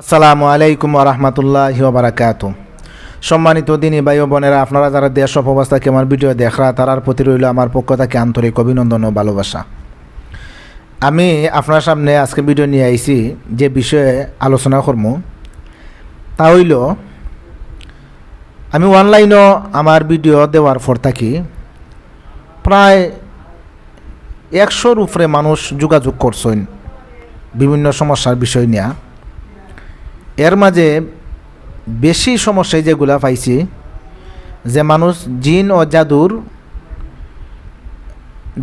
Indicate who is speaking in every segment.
Speaker 1: আসসালামু আলাইকুম রহমতুল্লাহ বারাকাত সম্মানিত দিনী ভাই বোনেরা, আপনারা যারা দেশ অবস্থা কেমন ভিডিও দেখরা তারার প্রতি রইল আমার পক্ষ থেকে আন্তরিক অভিনন্দন ও ভালোবাসা। আমি আপনার সামনে আজকে ভিডিও নিয়ে আইছি, যে বিষয়ে আলোচনা করব তা হইল, আমি অনলাইনও আমার ভিডিও দেওয়ার পর থাকি, প্রায় একশোর উপরে মানুষ যোগাযোগ করছেন বিভিন্ন সমস্যার বিষয় নিয়ে। এর মাঝে বেশি সমস্যায় যেগুলা পাইছি, যে মানুষ জিন ও জাদুর,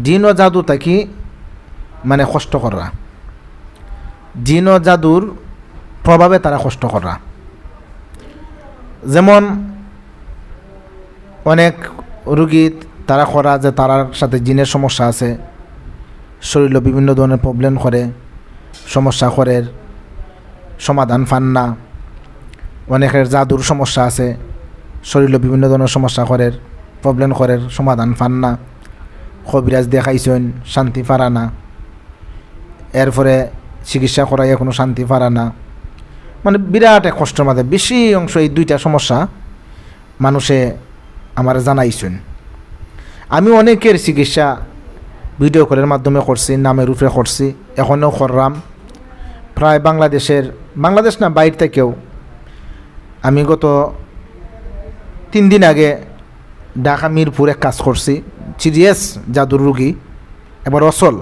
Speaker 1: জিন ও জাদু থাকি মানে কষ্ট করা। জিন ও জাদুর প্রভাবে তারা কষ্ট করা। যেমন অনেক রুগী তারা করা যে তারার সাথে জিনের সমস্যা আছে শরীরে বিভিন্ন ধরনের প্রবলেম করে, সমস্যা করে সমাধান পান না অনেকের জাদুর সমস্যা আছে শরীরে বিভিন্ন ধরনের সমস্যা করে প্রবলেম করে সমাধান পান না কবিরাজ দেখাইছেন, শান্তি পারা না। এরপরে চিকিৎসা করাই কোনো শান্তি পারা না। মানে বিরাট এক কষ্টের মাঝে, বেশি অংশ এই দুইটা সমস্যা মানুষে আমার জানাইছেন। আমি অনেকের চিকিৎসা ভিডিও কলের মাধ্যমে করছি, নামের উপরে করছি এখনও করলাম। প্রায় বাংলাদেশের বাংলাদেশ না, বাইর থেকেও। আমি গত তিন দিন আগে ঢাকা, মিরপুরে কাজ করছি। সিরিয়াস জাদুর রুগী, এবার অসল।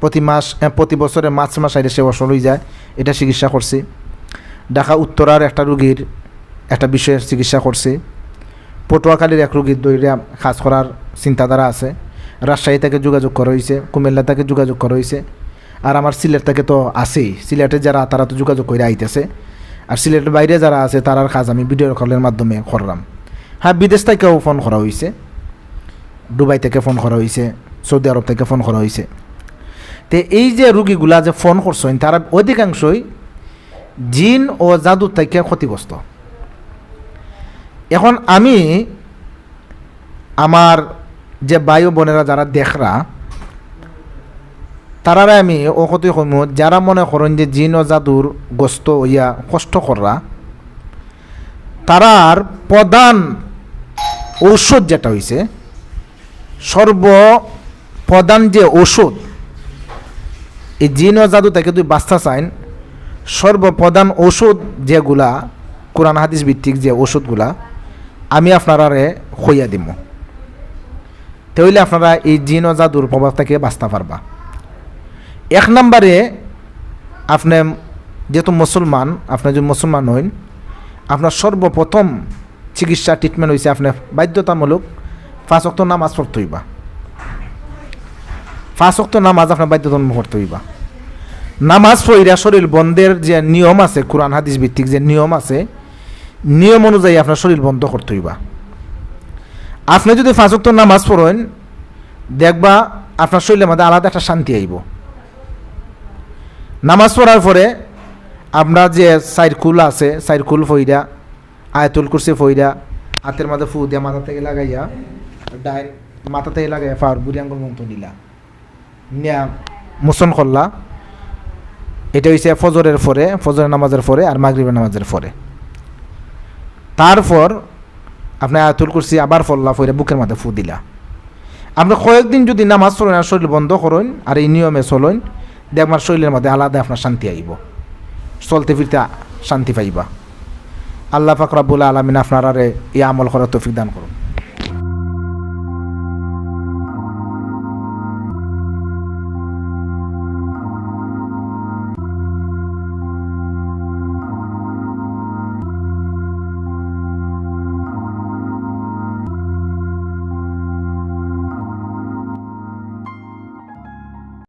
Speaker 1: প্রতি মাস প্রতি বছরে মার্চ মাস আইলে সে অসল হয়ে যায়, এটা চিকিৎসা করছি। ঢাকা উত্তরার একটা রুগীর একটা বিষয়ের চিকিৎসা করছি। পটুয়াখালীর এক রুগীর দৈরা কাজ করার চিন্তাধারা আছে। রাজশাহী থেকে যোগাযোগ করা হয়েছে, কুমিল্লা থেকে যোগাযোগ করা হয়েছে। আর আমার সিলেট থেকে তো আছেই। সিলেটে যারা, তারা তো যোগাযোগ করে আইতেছে। আর সিলেটের বাইরে যারা আছে, তারার কাজ আমি ভিডিও কলের মাধ্যমে করলাম। হ্যাঁ বিদেশ থেকেও ফোন করা হয়েছে দুবাই থেকে ফোন করা হয়েছে সৌদি আরব থেকে ফোন করা হয়েছে তে এই যে রুগীগুলা যে ফোন করছেন, তারা অধিকাংশই জিন ও জাদু থেকে ক্ষতিগ্রস্ত। এখন আমি, আমার যে বায়ু বোনেরা যারা দেখরা তারারে আমি কতই কমু যারা মনে করেন যে জিন ও জাদুর গোস্ত ইয়া কষ্ট করা তারার প্রধান ঔষধ যেটা হয়েছে সর্ব প্রধান যে ঔষধ, এই জিন ও জাদু থেকে তুই বাঁচতে চাইন, সর্বপ্রধান ঔষধ যেগুলা, কোরআন হাদিস ভিত্তিক যে ওষুধগুলা আমি আপনারারে খইয়া দিব তাহলে আপনারা এই জিন ও জাদুর প্রভাব থেকে বাঁচতে পারবা। এক নম্বরে আপনি যেহেতু মুসলমান, আপনি যদি মুসলমান হইন, আপনার সর্বপ্রথম চিকিৎসা ট্রিটমেন্ট হয়েছে আপনার বাধ্যতামূলক পাঁচ অক্ট নামাজ পড়তে হইবা। পাঁচ অক্ট নামাজ আপনার বাধ্যতামূলক পড়তে হইবা। নামাজ পড়িরা শরীর বন্ধের যে নিয়ম আছে, কোরআন, হাদিস ভিত্তিক যে নিয়ম আছে, নিয়ম অনুযায়ী আপনার শরীর বন্ধ করতে হইবা। আপনি যদি পাঁচ অক্ট নামাজ পড়েন, দেখবা আপনার শরীরের মধ্যে আলাদা একটা শান্তি আইব। নামাজ পড়ার পরে আমরা যে সাইরকুল আছে, সাইরকুল ফইরা, আয়াতুল কুরসি ফইরা, হাতের মাঝে ফু দিয়া মাথা থেকে লাগাইয়া ডাইন মাথা থেকে লাগাইয়া ফার বুড়ি আঙ্গুল মন্ত্র দিলা নিয়া মোচন করলা। এটা হইছে ফজরের পরে, ফজরের নামাজের পরে আর মাগরিবের নামাজের পরে। তারপর আপনি আয়াতুল কুরসি আবার ফল্লা ফইরা বুকের মাঝে ফু দিলা। আপনি কয়েকদিন যদি নামাজ পড়েন আর শরীর বন্ধ করেন আর এই নিয়মে চলেন দেখবার শরীরের মধ্যে আলাদা আপনার শান্তি আইব। চলতে ফিরতে শান্তি পাইবা। আল্লাহ ফাকরাবুল আলমিন আপনার এই আমল করার তৌফিক দান করুন।